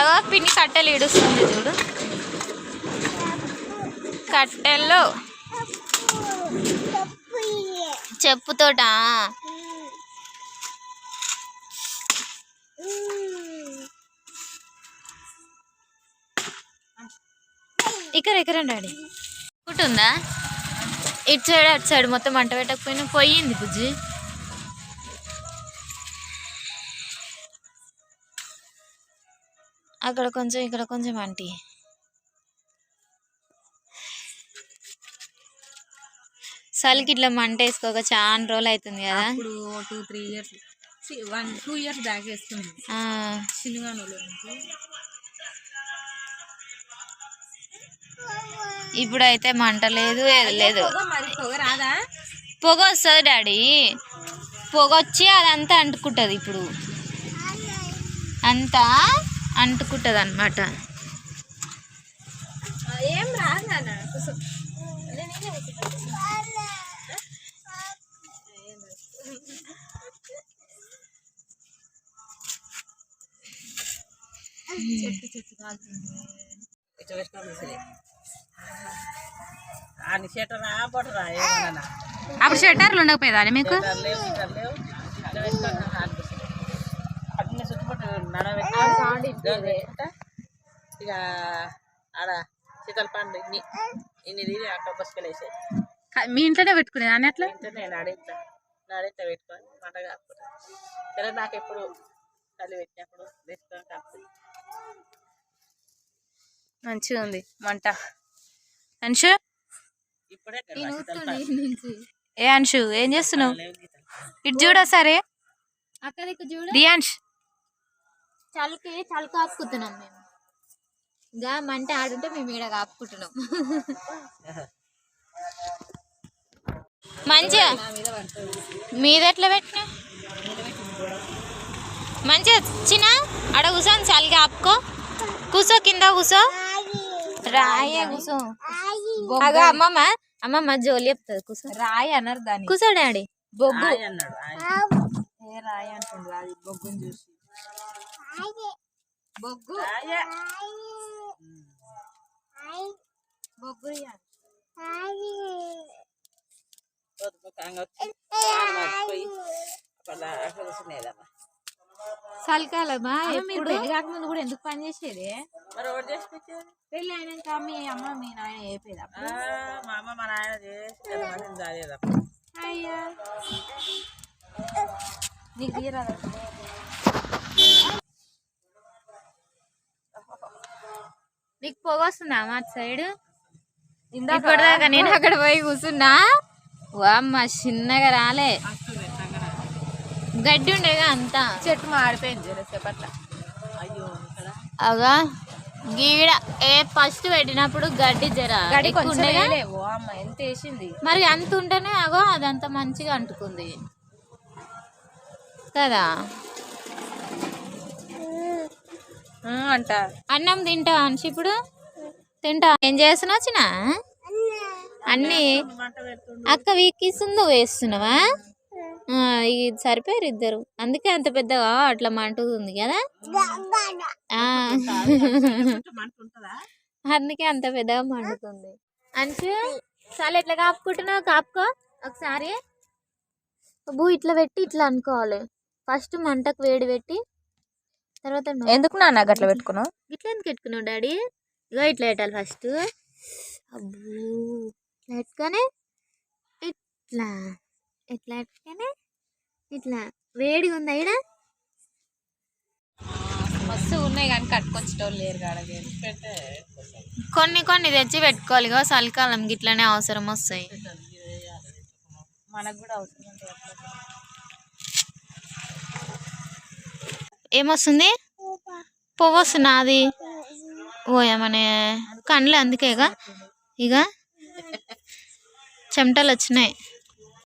అగో పిన్ని కట్టెలు ఇడుస్తుంది చూడు. కట్టెల్లో చెప్పుతోట? ఇక్కడ ఇక్కడ డాడీ ఉందా? ఇటు సైడ్ అటు సైడ్ మొత్తం మంట పెట్టకపోయినా పోయింది బుజ్జి. అక్కడ కొంచెం ఇక్కడ కొంచెం ఆంటీ చలికి ఇట్లా మంట వేసుకోక చాలా రోజులు అవుతుంది కదా. ఇప్పుడు two three years one two years back వేసుకున్నాం. ఆ, సినిమాలో ఇప్పుడైతే మంట లేదు లేదు. పొగ వస్తుంది డాడీ. పొగ వచ్చి అదంతా అంటుకుంటుంది ఇప్పుడు. అంతా అంటుకుంటుంది అనమాట ఏం రాదు నాన్న చెట్టు చెట్టు కాలుతుంది ఇట్లా పెట్టుకోవాలి అసలే అని షెటర్ ఆపడరా ఏమన్నా అప్పుడు షట్టర్లు ఉండకపోయేదా మీకు షెటర్ లేవు షెటర్ లేవు ఇట్లా పెట్టుకోవాలి అనిపిస్తుంది అన్ని చుట్టుపట్టు నడబెట్టి ఇక ఆడ శీతల పండు ఇన్ని ఇన్ని తీరి అక్కడ బస్సుకెళ్ళేసి మీ ఇంట్లోనే పెట్టుకునేది అని అట్లా ఇంట్లో నేను అడిగితా అడిగితే పెట్టుకొని మంట కాకపోతే సరే నాకు ఎప్పుడు తల్లి పెట్టినప్పుడు తెచ్చుకొని కాకపోతే మంచిగా ఉంది మంట అంశు. ఏ అంశు ఏం చేస్తున్నావు. ఇటు చూడ సరే రియాన్ష్ చలికి చలి కాపుకుంటున్నాం మేము. ఇంకా మంట ఆడుంటే మేము ఈడ కాపుకుంటున్నాం. మంచిగా? మీద ఎట్లా పెట్టినా మంచిగా చిన్న ఆడ కూర్చొని చలిగా ఆపుకో. కూసో కింద కూసో. రాయే కూసో. అగో అమ్మమ్మ అమ్మమ్మ జోలి చెప్తుంది కూసో. రాయి అన్నారు దాన్ని కూసో డాడీ. బొగ్గు. రాయి అన్నాడు ఆయన. ఏ రాయి అంటుండ్రు అది బొగ్గుని చూసి. బొగ్గు. బొగ్గు చలికాలమా మీరు పెళ్ళి కాకముందు కూడా ఎందుకు పని చేసేది? పెళ్ళి అయినాక మీ అమ్మ మీ నాయన అయిపోయేది ఆ, మా అమ్మ మా నాయన చేసి మందిని చాలేదమ్మా అయ్యా. నీకు తీయరాదా పొగ వస్తుందా మా సైడ్. ఇప్పటిదాకా నేను అక్కడ పోయి కూర్చున్నా. వామ్మ చిన్నగా రాలే. గడ్డి ఉండేగా అంతా. చెట్టు మాడిపోయింది అగా గీడ. ఏ ఫస్ట్ పెట్టినప్పుడు గడ్డి జర అమ్మ ఎంత వేసింది? మరి అంత ఉంటేనే అగో అదంతా మంచిగా అంటుకుంది. కదా? అంట అన్నం తింటా అనిసి ఇప్పుడు? తింటా. ఏం చేస్తున్నావు చిన్న? అన్ని అక్క వీకిస్తుంది వేస్తున్నావా? ఇది సరిపోయారు ఇద్దరు. అందుకే అంత పెద్దగా అట్లా మంటుతుంది కదా? అందుకే అంత పెద్దగా మండుతుంది. అంచు చాలా ఎట్లా కాపుకుంటున్నావు కాపుకో. ఒకసారి అబ్బు ఇట్లా పెట్టి ఇట్లా అనుకోవాలి. ఫస్ట్ మంటకు వేడి పెట్టి తర్వాత. ఎందుకు నాన్న గట్ల పెట్టుకున్నావు? ఇట్లా ఎందుకు పెట్టుకున్నావు డాడీ? ఇగో ఇట్లా పెట్టాలి ఫస్ట్. అబ్బో ఇట్లా పెట్టుకొని ఇట్లా ఇట్లా పెట్టుకొని ఇట్లా. వేడిగా ఉందా ఈడ? మస్తు ఉన్నాయి కానీ కట్టుకొచ్చేటోళ్ళు లేరు కొన్ని కొన్ని తెచ్చి పెట్టుకోవాలి ఇగో చలికాలం గిట్లనే అవసరం వస్తాయి. మనకు కూడా అవసరం. ఏమొస్తుంది? పొగ వస్తుందా అది పోయామనే కండ్లే కండ్లు అందుకేగా. ఇక చెమటలు వచ్చినాయి.